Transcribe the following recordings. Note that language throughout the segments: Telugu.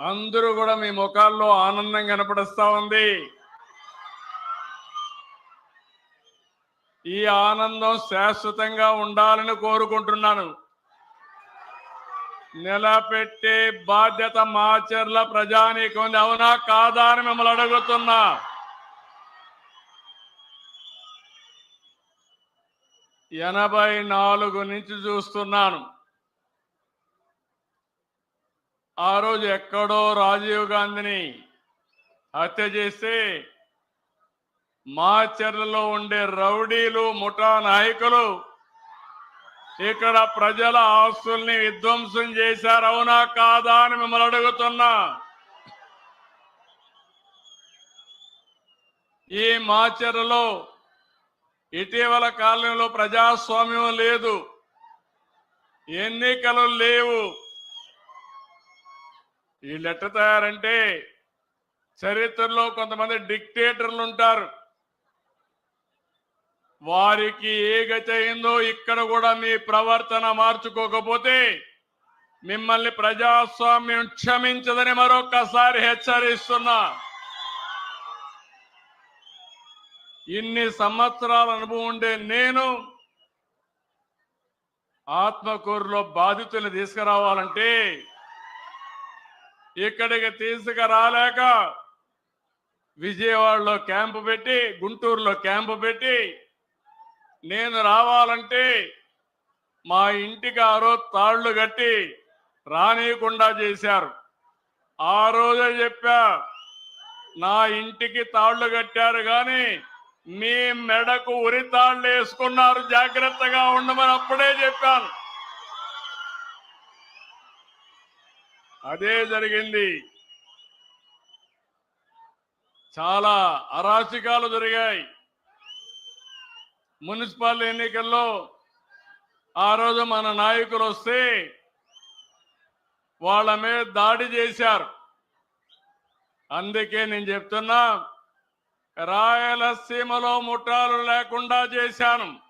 అందరూ కూడా మీ ముఖాల్లో ఆనందం కనపడుస్తా ఉంది. ఈ ఆనందం శాశ్వతంగా ఉండాలని కోరుకుంటున్నాను. నిలబెట్టే బాధ్యత మాచర్ల ప్రజానీకం ఉంది. అవునా కాదా అని మిమ్మల్ని అడుగుతున్నా. ఎనభై నాలుగు నుంచి చూస్తున్నాను. ఆ రోజు ఎక్కడో రాజీవ్ గాంధీని హత్య చేస్తే మాచర్లలో ఉండే రౌడీలు ముఠా నాయకులు ఇక్కడ ప్రజల ఆస్తుల్ని విధ్వంసం చేశారు. అవునా కాదా అని మిమ్మల్ని అడుగుతున్నా. ఈ మాచర్లలో ఇటీవల కాలంలో ప్రజాస్వామ్యం లేదు. ఎన్నికలు లేవు. వీళ్ళు ఎట్ట తయారంటే చరిత్రలో కొంతమంది డిక్టేటర్లు ఉంటారు. వారికి ఏ గతి అయిందో ఇక్కడ కూడా మీ ప్రవర్తన మార్చుకోకపోతే మిమ్మల్ని ప్రజాస్వామ్యం క్షమించదని మరొకసారి హెచ్చరిస్తున్నా. ఇన్ని సంవత్సరాల అనుభవం ఉండే నేను ఆత్మకూరులో బాధితులు తీసుకురావాలంటే ఇక్కడికి తీసుకురాలేక విజయవాడలో క్యాంపు పెట్టి గుంటూరులో క్యాంపు పెట్టి నేను రావాలంటే మా ఇంటికి ఆ రోజు తాళ్ళు కట్టి రానియకుండా చేశారు. ఆ రోజే చెప్పా నా ఇంటికి తాళ్ళు కట్టారు కానీ మీ మెడకు ఉరి తాళ్ళు వేసుకున్నారు. జాగ్రత్తగా ఉండమని అప్పుడే చెప్పాను. అదే జరిగింది. చాలా అరాచకాలు జరిగాయి. మున్సిపల్ ఎన్నికల్లో ఆ రోజు మన నాయకులు వస్తే వాళ్ళ మీద దాడి చేశారు. అందుకే నేను చెప్తున్నా రాయలసీమలో ముఠాలు లేకుండా చేశాను.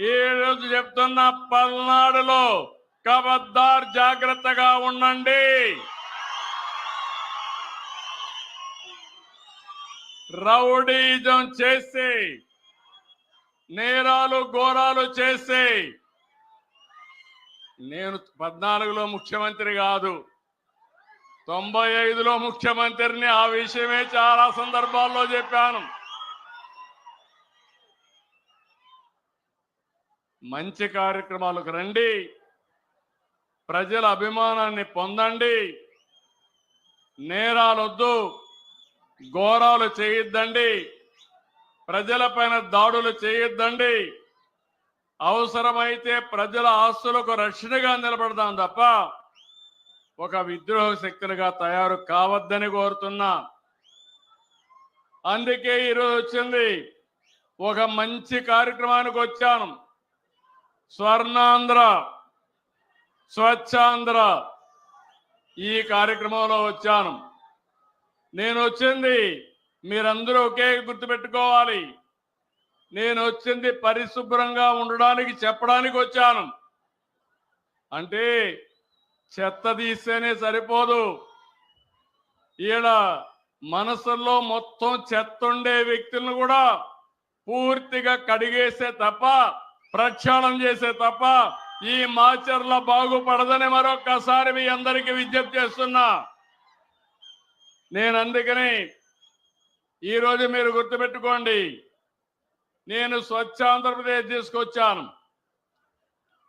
ఈ రోజు చెప్తున్న పల్నాడులో కబద్దార్ జాగ్రత్తగా ఉండండి. రౌడీజం చేసి నేరాలు ఘోరాలు చేసి నేను పద్నాలుగులో ముఖ్యమంత్రి కాదు తొంభై ఐదులో ముఖ్యమంత్రిని ఆ విషయమే చాలా సందర్భాల్లో చెప్పాను. మంచి కార్యక్రమాలకు రండి. ప్రజల అభిమానాన్ని పొందండి. నేరాలొద్దు ఘోరాలు చేయొద్దండి. ప్రజలపైన దాడులు చేయొద్దండి. అవసరమైతే ప్రజల ఆస్తులకు రక్షణగా నిలబడదాం తప్ప ఒక విద్రోహ శక్తులుగా తయారు కావద్దని కోరుతున్నా. అందుకే ఈరోజు వచ్చింది ఒక మంచి కార్యక్రమానికి వచ్చాను. స్వర్ణాంధ్ర స్వచ్ఛాంధ్ర ఈ కార్యక్రమంలో వచ్చాను. నేను వచ్చింది మీరందరూ ఒకే గుర్తుపెట్టుకోవాలి. నేను వచ్చింది పరిశుభ్రంగా ఉండడానికి చెప్పడానికి వచ్చాను. అంటే చెత్త తీస్తేనే సరిపోదు. ఈడ మనసుల్లో మొత్తం చెత్త ఉండే వ్యక్తులను కూడా పూర్తిగా కడిగేసే తప్ప ప్రక్షాళన చేసే తప్ప ఈ మాచర్ల బాగుపడదని మరొక్కసారి మీ అందరికీ విజ్ఞప్తి చేస్తున్నా. నేను అందుకని ఈరోజు మీరు గుర్తుపెట్టుకోండి నేను స్వచ్ఛ ఆంధ్రప్రదేశ్ తీసుకొచ్చాను.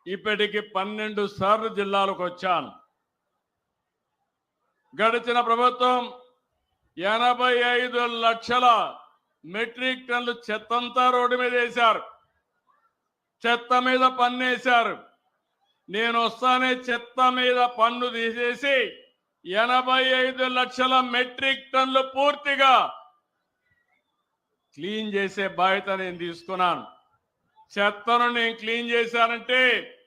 ఇప్పటికి పన్నెండు సార్లు జిల్లాలకు వచ్చాను. గడిచిన ప్రభుత్వం ఎనభై ఐదు లక్షల మెట్రిక్ టన్లు చెత్తంతా రోడ్డు మీద వేశారు. చెత్త మీద పన్నేశారు. నేను వస్తానే చెత్త మీద పన్ను తీసేసి ఎనభై ఐదు లక్షల మెట్రిక్ టన్లు పూర్తిగా క్లీన్ చేసే బాధ్యత నేను తీసుకున్నాను. చెత్తను నేను క్లీన్ చేశానంటే